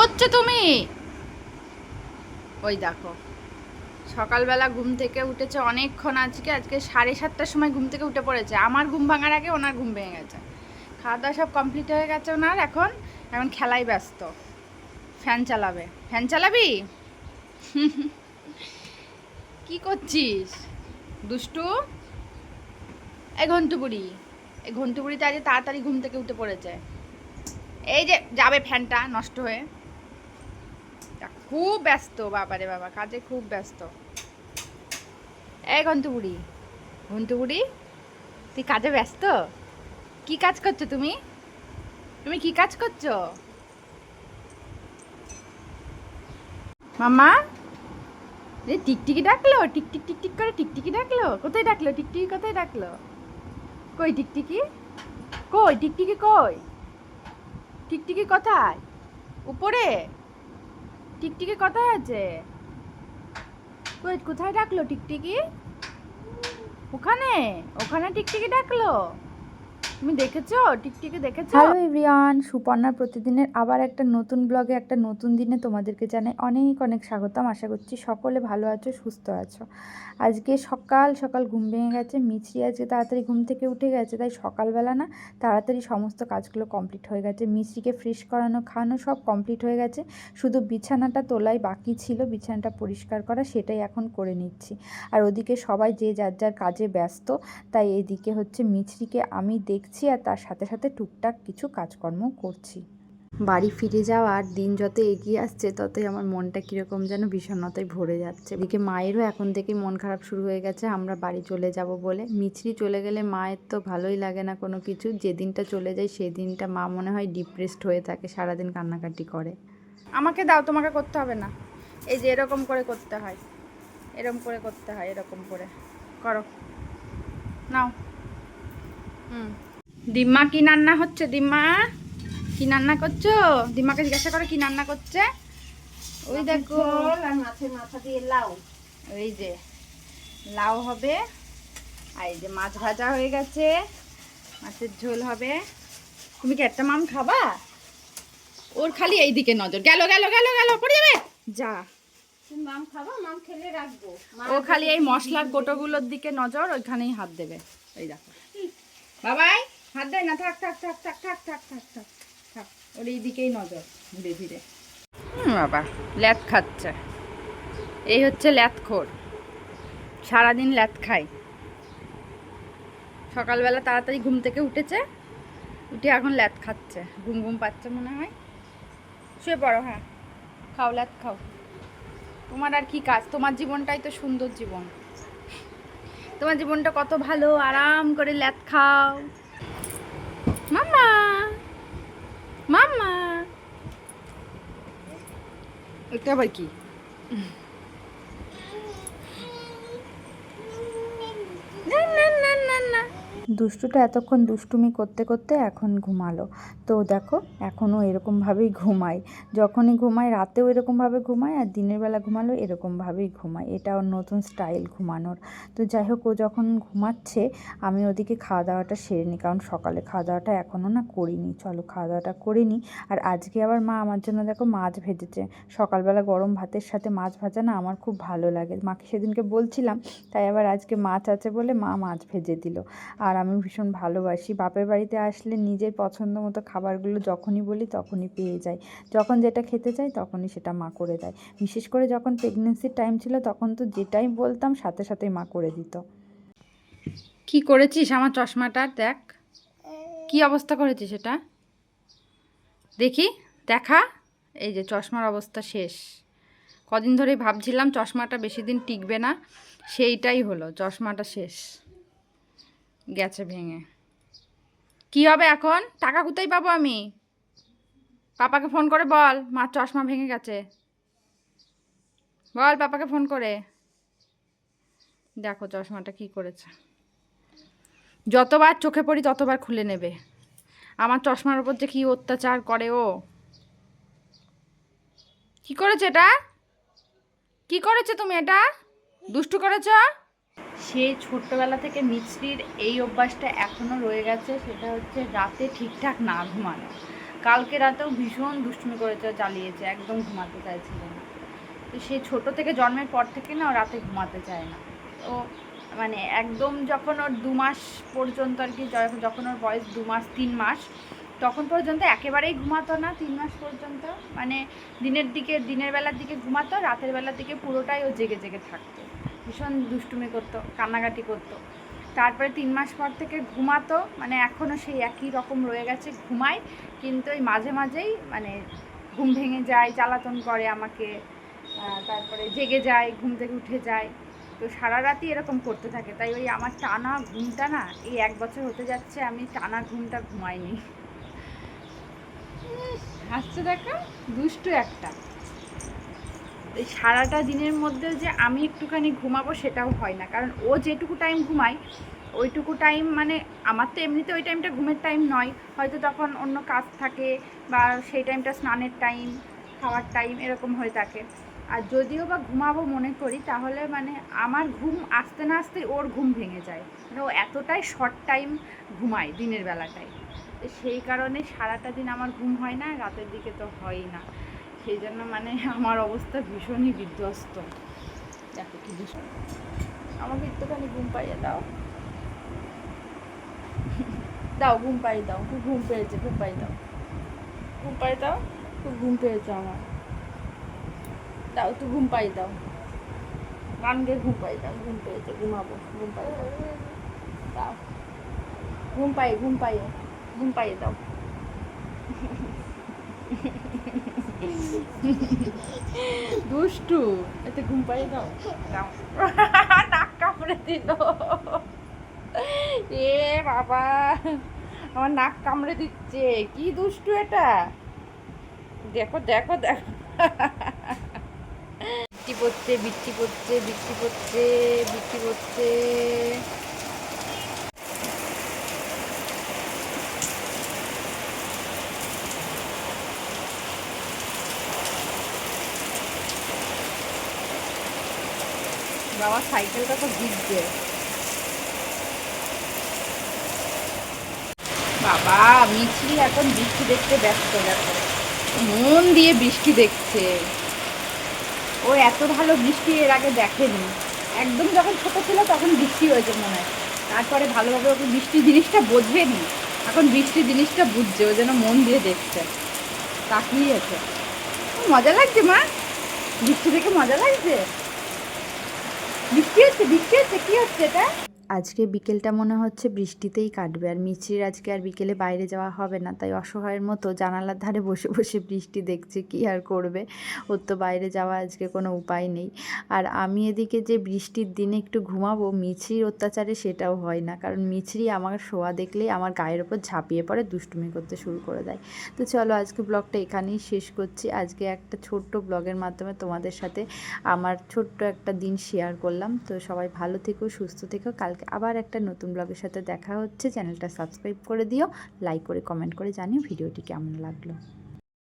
করছ তুমি? ওই দেখো, সকালবেলা ঘুম থেকে উঠেছে অনেকক্ষণ আজকে আজকে সাড়ে সাতটার সময় ঘুম থেকে উঠে পড়েছে। আমার ঘুম ভাঙার আগে ওনার ঘুম ভেঙে গেছে। খাওয়া দাওয়া সব কমপ্লিট হয়ে গেছে ওনার, এখন এখন খেলায় ব্যস্ত। ফ্যান চালাবে। ফ্যান চালাবি? কি করছিস? দুষ্টু? এই ঘন্টুপুরি, এই ঘন্টুপুরিতে আজ তাড়াতাড়ি ঘুম থেকে উঠে পড়েছে। এই যে, যাবে ফ্যানটা নষ্ট হয়ে। খুব ব্যস্ত, বাবারে বাবা, কাজে খুব ব্যস্ত। এই ঘন্টুপুরি ঘন্টুপুরি তুই কাজে ব্যস্ত? কি কাজ করছ তুমি? তুমি কি কাজ করছ? মামা রে টিকটিকি ডাকলো টিকটিক টিকটিক করে টিকটিকি ডাকলো, কোথায় ডাকলো? টিকটিকি কোথায় ডাকলো? কই টিকটিকি? কই টিকটিকি কই? টিকটিকি কোথায়? উপরে? টিকটিকি কোথায় আছে? কোথায় ডাকলো টিকটিকি? ওখানে ওখানে টিকটিকি ডাকলো? তুমি দেখেছ? টিকটিকি দেখেছ? হ্যালো এভরিওয়ান সুপর্ণার প্রতিদিনের আবার একটা নতুন ব্লগে একটা নতুন দিনে তোমাদেরকে জানাই অনেক অনেক স্বাগতম। আশা করছি সকলে ভালো আছো, সুস্থ আছো। আজকে সকাল সকাল ঘুম ভেঙে গেছে, মিছরি আজকে তাড়াতাড়ি ঘুম থেকে উঠে গেছে, তাই সকালবেলা না তাড়াতাড়ি সমস্ত কাজগুলো কমপ্লিট হয়ে গেছে। মিছরিকে ফ্রেশ করানো, খাওয়ানো সব কমপ্লিট হয়ে গেছে। শুধু বিছানাটা তোলাই বাকি ছিল, বিছানাটা পরিষ্কার করা সেটাই এখন করে নিচ্ছি। আর ওদিকে সবাই যে যার যার কাজে ব্যস্ত, তাই এদিকে হচ্ছে মিছরিকে আমি দেখছি আর তার সাথে সাথে টুকটাক কিছু কাজকর্ম করছি। বাড়ি ফিরে যাওয়ার দিন যত এগিয়ে আসছে, ততই আমার মনটা কীরকম যেন বিষণ্ণতায় ভরে যাচ্ছে। এদিকে মায়েরও এখন থেকেই মন খারাপ শুরু হয়ে গেছে, আমরা বাড়ি চলে যাব বলে। মিছরি চলে গেলে মায়ের তো ভালোই লাগে না কোনো কিছু। যেদিনটা চলে যায়, সেই দিনটা মা মনে হয় ডিপ্রেসড হয়ে থাকে, সারাদিন কান্নাকাটি করে। আমাকে দাও, তোমাকে করতে হবে না। এই যে এরকম করে করতে হয়। এরকম করে করতে হয়, এরকম করে। করো। নাও। হুম। ডিম্মা কি রান্না হচ্ছে ডিম্মা কি রান্না করছ? ডিম্মাকে জিজ্ঞাসা করো কি রান্না করছে। ওই দেখো। আর মাছের মাথা দিয়ে লাউ। ওই যে লাউ হবে। আর এই যে মাছ ভাজা হয়ে গেছে। মাছের ঝোল হবে। তুমি কি একটা মাম খাবা? ওর খালি এই দিকে নজর। গেল গেল গেল গেল পড়ে যাবে? যা। তুমি মাম খাব মাম খেলে রাখব। ও খালি এই মশলার কোটোগুলোর দিকে নজর ওইখানেই হাত দেবে। এই দেখো। বাবাই হাত দেয় না, থাক থাক থাক থাক থাক থাক থাক থাক থাক। ওর এই দিকেই নজর, ধীরে ধীরে। বাবা ল্যাত খাচ্ছে। এই হচ্ছে ল্যাতখোর সারাদিন ল্যাত খাই সকালবেলা তাড়াতাড়ি ঘুম থেকে উঠেছে, উঠে এখন ল্যাত খাচ্ছে। ঘুম ঘুম পাচ্ছে মনে হয়। শুয়ে পড়ো হ্যাঁ। খাও ল্যাত খাও। তোমার আর কি কাজ? তোমার জীবনটাই তো সুন্দর জীবন। তোমার জীবনটা কত ভালো, আরাম করে ল্যাত খাও। এটা আবার কি না না না না না দুষ্টুটা এতক্ষণ দুষ্টুমি করতে করতে এখন ঘুমালো। তো দেখো, এখনও এরকমভাবেই ঘুমায়। যখনই ঘুমায়, রাতেও এরকমভাবে ঘুমায় আর দিনের বেলা ঘুমালো, এরকমভাবেই ঘুমায়। এটা ওর নতুন স্টাইল ঘুমানোর। তো যাই হোক, ও যখন ঘুমাচ্ছে, আমি ওদিকে খাওয়া দাওয়াটা সেরে নিই, কারণ সকালে খাওয়া দাওয়াটা এখনও না করিনি। চলো খাওয়া দাওয়াটা করে নিই। আর আজকে আবার মা আমার জন্য দেখো মাছ ভেজেছে। সকালবেলা গরম ভাতের সাথে মাছ ভাজা না আমার খুব ভালো লাগে। মাকে সেদিনকে বলছিলাম, তাই আবার আজকে মাছ আছে বলে মা মাছ ভেজে দিল। আর আমি ভীষণ ভালোবাসি। বাপের বাড়িতে আসলে নিজের পছন্দ মতো খাবারগুলো যখনই বলি তখনই পেয়ে যাই। যখন যেটা খেতে চাই তখনই সেটা মা করে দেয়। বিশেষ করে যখন প্রেগনেন্সির টাইম ছিল তখন তো যেটাই বলতাম সাথে সাথেই মা করে দিত। কি করেছিস আমার চশমাটা? দেখ। কি অবস্থা করেছিস সেটা? দেখি। দেখা। এই যে চশমার অবস্থা শেষ। কদিন ধরেই ভাবছিলাম চশমাটা বেশি দিন টিকবে না। সেইটাই হলো, চশমাটা শেষ। গেছে ভেঙে। কি হবে এখন? টাকা কোথায় পাবো আমি? পাপাকে ফোন করে বল, মার চশমা ভেঙে গেছে। বল পাপাকে ফোন করে। দেখো চশমাটা কি করেছে। যতবার চোখে পড়ি ততবার খুলে নেবে। আমার চশমার উপর যে কি অত্যাচার করে ও। কি করেছে এটা? কি করেছে তুমি এটা? দুষ্টু করেছ? সেই ছোট্টবেলা থেকে মিছরির এই অভ্যাসটা এখনও রয়ে গেছে, সেটা হচ্ছে রাতে ঠিকঠাক না ঘুমানো। কালকে রাতেও ভীষণ দুষ্টুমি করেছে চালিয়েছে, একদম ঘুমাতে চাইছিল না। তো সে ছোট থেকে জন্মের পর থেকে না রাতে ঘুমাতে চায় না। ও মানে একদম যখন ওর দু মাস পর্যন্ত আর কি যখন ওর বয়স দু মাস, তিন মাস, তখন পর্যন্ত একেবারেই ঘুমাতো না, তিন মাস পর্যন্ত। মানে দিনের দিকে, দিনের বেলার দিকে ঘুমাতো, রাতের বেলার দিকে পুরোটাই ও জেগে জেগে থাকতো। ভীষণ দুষ্টুমি করতো, কান্নাকাটি করতো। তারপরে তিন মাস পর থেকে ঘুমাতো মানে এখনও সেই একই রকম রয়ে গেছে ঘুমায় কিন্তু ওই মাঝে মাঝেই মানে ঘুম ভেঙে যায়, জ্বালাতন করে আমাকে তারপরে জেগে যায়, ঘুম থেকে উঠে যায়। তো সারা রাতই এরকম করতে থাকে। তাই ওই আমার টানা ঘুমটা না, এই এক বছর হতে যাচ্ছে, আমি টানা ঘুমটা ঘুমাইনি। হাসছে দেখো, দুষ্টু একটা। এই সারাটা দিনের মধ্যে যে আমি একটুখানি ঘুমাবো সেটাও হয় না। কারণ ও যেটুকু টাইম ঘুমায়, ওইটুকু টাইম মানে আমার তো এমনিতে ওই টাইমটা ঘুমের টাইম নয়। হয়তো তখন অন্য কাজ থাকে বা সেই টাইমটা স্নানের টাইম খাওয়ার টাইম এরকম হয়ে থাকে। আর যদিও বা ঘুমাবো মনে করি, তাহলে মানে আমার ঘুম আসতে না আসতে ওর ঘুম ভেঙে যায়। মানে ও এতটাই শর্ট টাইম ঘুমায় দিনের বেলাটায়। সেই কারণে সারাটা দিন আমার ঘুম হয় না, রাতের দিকে তো হয়ই না। সেই জন্য মানে আমার অবস্থা ভীষণই বিধ্বস্ত। দেখো কি ভীষণ। আমাকে একটুখানি ঘুম পাইয়ে দাও। দাও, ঘুম পাইয়ে দাও। খুব ঘুম পেয়েছে ঘুম পাইয়ে দাও। ঘুম পাইয়ে দাও, খুব ঘুম পেয়েছে আমার। দাও তুই ঘুম পাইয়ে দাও। গানকে ঘুম পাইয়ে দাও, ঘুম পেয়েছে, ঘুমাবো, ঘুম পাইয়ে দাও। দাও। ঘুম পাইয়ে ঘুম পাইয়ে ঘুম পাইয়ে দাও। দুষ্টু। এতে ঘুম দাও। দাও। নাক কামড়ে দিল। এ বাবা আমার নাক কামড়ে দিচ্ছে। কি দুষ্টু এটা? দেখো দেখো দেখো। বৃষ্টি পড়ছে বৃষ্টি পড়ছে বৃষ্টি পড়ছে বৃষ্টি পড়ছে। বাবা সাইকেলটা তো ভিজছে বাবা, মিছরি এখন বৃষ্টি দেখতে ব্যস্ত, দেখো। মন দিয়ে বৃষ্টি দেখছে। ও এত ভালো বৃষ্টি এর আগে দেখেনি। একদম যখন ছোট ছিল তখন বৃষ্টি হয়েছে মনে হয়। তারপরে ভালোভাবে ওকে বৃষ্টি জিনিসটা বোঝেনি। এখন বৃষ্টি জিনিসটা বুঝছে, ও যেন মন দিয়ে দেখছে। তাকিয়ে আছে। মজা লাগছে মা? বৃষ্টি দেখে মজা লাগছে? বৃষ্টি হচ্ছে বৃষ্টি হচ্ছে কি হচ্ছে এটা? আজকে বিকেলটা মনে হচ্ছে বৃষ্টিতেই কাটবে। আর মিছরির আজকে আর বিকেলে বাইরে যাওয়া হবে না, তাই অসহায়ের মতো জানালার ধারে বসে বসে বৃষ্টি দেখছে কি আর করবে। ওর তো বাইরে যাওয়া আজকে কোনো উপায় নেই। আর আমি এদিকে যে বৃষ্টির দিনে একটু ঘুমাবো মিছরির অত্যাচারে সেটাও হয় না। কারণ মিছরি আমার শোয়া দেখলেই আমার গায়ের ওপর ঝাঁপিয়ে পড়ে, দুষ্টুমি করতে শুরু করে দেয়। তো চলো আজকে ব্লগটা এখানেই শেষ করছি। আজকে একটা ছোট্ট ব্লগের মাধ্যমে তোমাদের সাথে আমার ছোট্ট একটা দিন শেয়ার করলাম। তো সবাই ভালো থেকো, সুস্থ থেকো। কালকে আবার একটা নতুন ব্লগের সাথে দেখা হচ্ছে। চ্যানেলটা সাবস্ক্রাইব করে দিও, লাইক করে কমেন্ট করে জানিও ভিডিওটি কেমন লাগল।